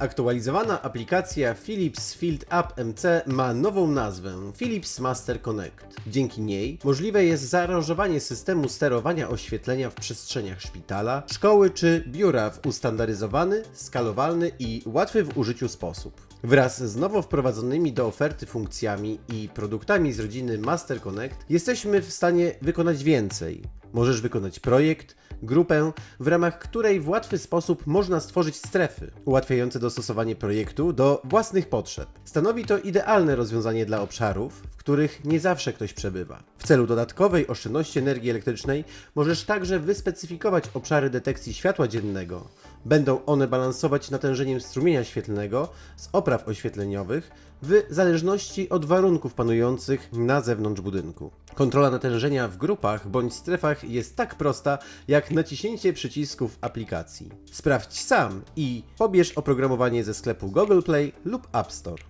Zaktualizowana aplikacja Philips Field Up MC ma nową nazwę Philips Master Connect. Dzięki niej możliwe jest zaaranżowanie systemu sterowania oświetlenia w przestrzeniach szpitala, szkoły czy biura w ustandaryzowany, skalowalny i łatwy w użyciu sposób. Wraz z nowo wprowadzonymi do oferty funkcjami i produktami z rodziny Master Connect jesteśmy w stanie wykonać więcej. Możesz wykonać projekt, grupę, w ramach której w łatwy sposób można stworzyć strefy, ułatwiające dostosowanie projektu do własnych potrzeb. Stanowi to idealne rozwiązanie dla obszarów, w których nie zawsze ktoś przebywa. W celu dodatkowej oszczędności energii elektrycznej możesz także wyspecyfikować obszary detekcji światła dziennego. Będą one balansować natężeniem strumienia świetlnego z opraw oświetleniowych w zależności od warunków panujących na zewnątrz budynku. Kontrola natężenia w grupach bądź strefach jest tak prosta jak naciśnięcie przycisku w aplikacji. Sprawdź sam i pobierz oprogramowanie ze sklepu Google Play lub App Store.